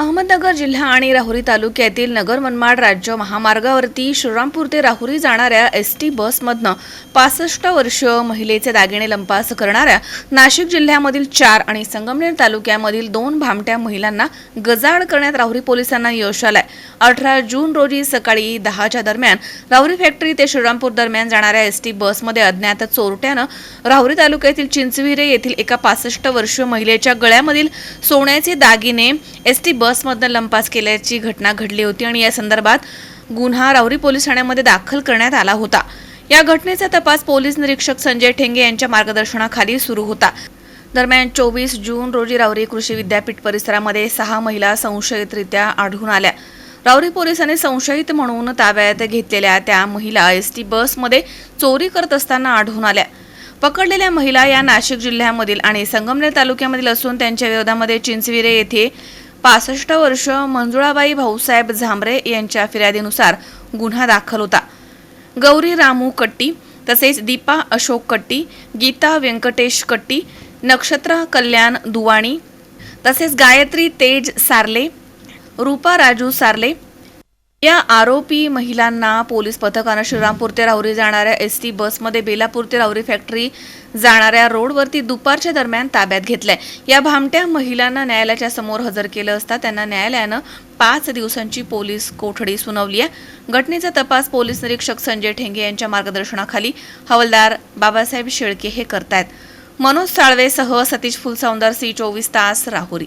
अहमदनगर जिल्हा आणि राहुरी तालुक्यातील नगर मनमाड राज्य महामार्गावरती श्रीरामपूर ते राहुरी जाणाऱ्या एस टी बसमधनं पासष्ट वर्ष महिलेचे दागिने लंपास करणाऱ्या नाशिक जिल्ह्यामधील चार आणि संगमनेर तालुक्यामधील दोन भामट्या महिलांना गजाआड करण्यात राहुरी पोलिसांना यश आलंय. अठरा जून रोजी सकाळी दहाच्या दरम्यान राहुरी फॅक्टरी ते श्रीरामपूर दरम्यान जाणाऱ्या एस टी बसमध्ये अज्ञात चोरट्यानं राहुरी तालुक्यातील चिंचविरे येथील एका पासष्ट वर्षीय महिलेच्या गळ्यामधील सोन्याचे दागिने एस टी बस बसमधनं लंपास केल्याची घटना घडली होती आणि या संदर्भात गुन्हा रावरी पोलीस ठाण्यामध्ये दाखल करण्यात आला होता. या घटनेचा तपास पोलीस निरीक्षक संजय ठेंगे यांच्या मार्गदर्शनाखाली सुरू होता. दरम्यान चोवीस जून रोजी रावरी कृषी विद्यापीठ परिसरामध्ये सहा महिला संशयितरित्या आढळून आल्या. रावरी पोलिसांनी संशयित म्हणून ताब्यात घेतलेल्या त्या महिला एस टी बसमध्ये चोरी करत असताना आढळून आल्या. पकडलेल्या महिला या नाशिक जिल्ह्यामधील आणि संगमनेर तालुक्यामधील असून त्यांच्या विरोधामध्ये चिंचविरे येथे पासष्ट वर्ष मंजुळाबाई भाऊसाहेब झांबरे यांच्या फिर्यादीनुसार गुन्हा दाखल होता. गौरी रामू कट्टी तसेच दीपा अशोक कट्टी गीता व्यंकटेश कट्टी नक्षत्र कल्याण दुवाणी तसेच गायत्री तेज सारले रूपा राजू सारले या आरोपी महिलांना पोलीस पथकानं श्रीरामपूर ते राहुरी जाणाऱ्या एस टी बसमध्ये बेलापूर ते राहुरी फॅक्टरी जाणाऱ्या रोडवरती दुपारच्या दरम्यान ताब्यात घेतलंय. या भामट्या महिलांना न्यायालयाच्या समोर हजर केलं असता त्यांना न्यायालयानं पाच दिवसांची पोलीस कोठडी सुनावली आहे. घटनेचा तपास पोलीस निरीक्षक संजय ठेंगे यांच्या मार्गदर्शनाखाली हवालदार बाबासाहेब शेळके हे करतायत. मनोज साळवेसह सतीश फुलसौंदर सी चोवीस तास राहुरी.